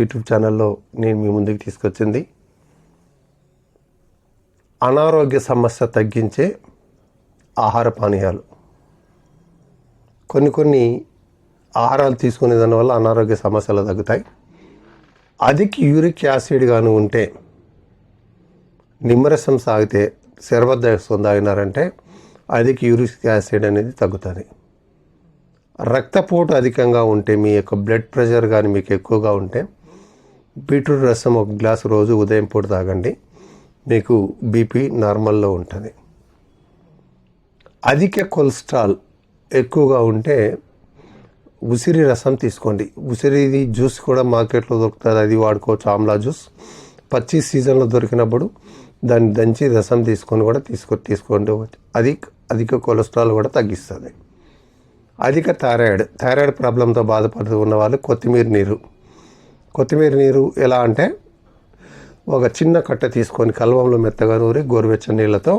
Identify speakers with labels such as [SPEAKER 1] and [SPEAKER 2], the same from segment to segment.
[SPEAKER 1] YouTube ఛానల్లో నేను మీ ముందుకు తీసుకొచ్చింది. అనారోగ్య సమస్య తగ్గించే ఆహార పానీయాలు. కొన్ని కొన్ని ఆహారాలు తీసుకునే దానివల్ల అనారోగ్య సమస్యలు తగ్గుతాయి. అధిక యూరిక్ యాసిడ్ కానీ ఉంటే నిమ్మరసం సాగితే శర్బత్ వేసుకొని తాగినారంటే అధిక యూరిక్ యాసిడ్ అనేది తగ్గుతుంది. రక్తపోటు అధికంగా ఉంటే మీ యొక్క బ్లడ్ ప్రెషర్ కానీ మీకు ఎక్కువగా ఉంటే బీట్రూట్ రసం ఒక గ్లాసు రోజు ఉదయం పూట తాగండి. మీకు బీపీ నార్మల్లో ఉంటుంది. అధిక కొలెస్ట్రాల్ ఎక్కువగా ఉంటే ఉసిరి రసం తీసుకోండి. ఉసిరిది జ్యూస్ కూడా మార్కెట్లో దొరుకుతుంది. అది వాడుకోవచ్చు. ఆమ్లా జ్యూస్. పచ్చి సీజన్లో దొరికినప్పుడు దాన్ని దంచి రసం తీసుకొని కూడా తీసుకో తీసుకోండి. అది అధిక కొలెస్ట్రాల్ కూడా తగ్గిస్తుంది. అధిక థైరాయిడ్. థైరాయిడ్ ప్రాబ్లంతో బాధపడుతూ ఉన్న వాళ్ళు కొత్తిమీర నీరు కొత్తిమీర నీరు ఎలా అంటే ఒక చిన్న కట్ట తీసుకొని కల్వంలో మెత్తగా నూరి గోరువెచ్చని నీళ్ళతో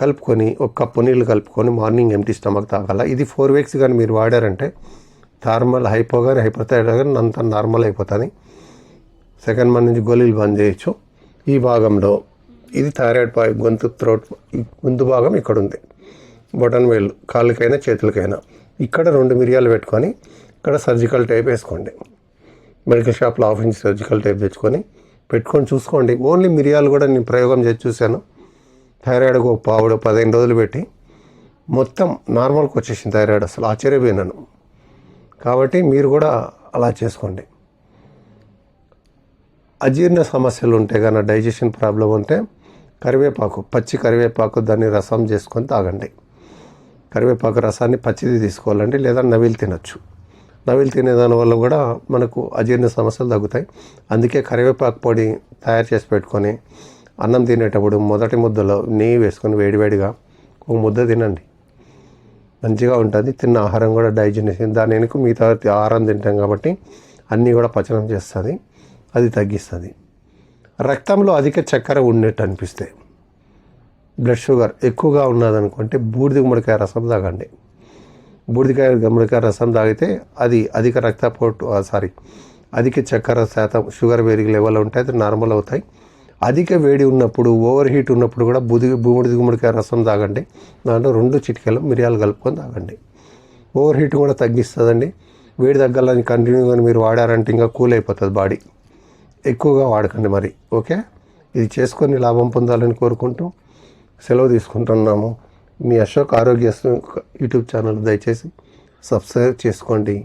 [SPEAKER 1] కలుపుకొని ఒక కప్పు నీళ్ళు కలుపుకొని మార్నింగ్ ఎంటీ స్టమక్ తాగాల. ఇది ఫోర్ వీక్స్ కానీ మీరు వాడారంటే నార్మల్ హైపో కానీ హైపోథైరాయిడ్ కానీ అంత నార్మల్ అయిపోతుంది. సెకండ్ మంత్ నుంచి గోళీలు బంద్ చేయొచ్చు. ఈ భాగంలో ఇది థైరాయిడ్ పాయి గొంతు త్రోట్ ముందు గొంతు భాగం ఇక్కడ ఉంది బొటన్ వేళ్ళు కాళ్ళకైనా చేతులకైనా. ఇక్కడ రెండు మిరియాలు పెట్టుకొని ఇక్కడ సర్జికల్ టైప్ వేసుకోండి. మెడికల్ షాప్లో హాఫ్ ఇంచ్ సర్జికల్ టైప్ తెచ్చుకొని పెట్టుకొని చూసుకోండి. ఓన్లీ మిరియాలు కూడా నేను ప్రయోగం చేసి చూశాను. థైరాయిడ్కి ఒక పావుడు పదిహేను రోజులు పెట్టి మొత్తం నార్మల్కి వచ్చేసింది థైరాయిడ్ అసలు. ఆశ్చర్యపోయినాను కాబట్టి మీరు కూడా అలా చేసుకోండి. అజీర్ణ సమస్యలు ఉంటే కనుక డైజెషన్ ప్రాబ్లం ఉంటే కరివేపాకు పచ్చి కరివేపాకు దాన్ని రసం చేసుకొని తాగండి. కరివేపాకు రసాన్ని పచ్చిది తీసుకోవాలండి లేదా నవిలు తినచ్చు. నవిలు తినేదాని వల్ల కూడా మనకు అజీర్ణ సమస్యలు తగ్గుతాయి. అందుకే కరివేపాకు పొడి తయారు చేసి పెట్టుకొని అన్నం తినేటప్పుడు మొదటి ముద్దలో నెయ్యి వేసుకొని వేడివేడిగా ఒక ముద్ద తినండి. మంచిగా ఉంటుంది. తిన్న ఆహారం కూడా డైజెషన్ దాని వెనుక మిగతా ఆహారం తింటాం కాబట్టి అన్నీ కూడా పచనం చేస్తుంది. అది తగ్గిస్తుంది. రక్తంలో అధిక చక్కెర ఉన్నట్టు అనిపిస్తే బ్లడ్ షుగర్ ఎక్కువగా ఉన్నదనుకుంటే బూడిద గుమ్మడికాయ రసం తాగండి. బూడిదకాయ గుమ్మడికాయ రసం తాగితే అది అధిక రక్తపోటు సారీ అధిక చక్కెర శాతం షుగర్ వేడికి లెవెల్ ఉంటాయి అది నార్మల్ అవుతాయి. అధిక వేడి ఉన్నప్పుడు ఓవర్ హీట్ ఉన్నప్పుడు కూడా బుది బూడిద గుమ్మడికాయ రసం తాగండి. దాంట్లో రెండు చిటికెలు మిరియాలు కలుపుకొని తాగండి. ఓవర్ హీట్ కూడా తగ్గిస్తుందండి. వేడి తగ్గాలని కంటిన్యూగా మీరు వాడారంటే ఇంకా కూల్ అయిపోతుంది బాడీ. ఎక్కువగా వాడకండి మరి ఓకే? ఇది చేసుకొని లాభం పొందాలని కోరుకుంటూ సెలవు తీసుకుంటున్నాము. మీ అశోక్ ఆరోగ్య యూట్యూబ్ ఛానల్ దయచేసి సబ్స్క్రైబ్ చేసుకోండి.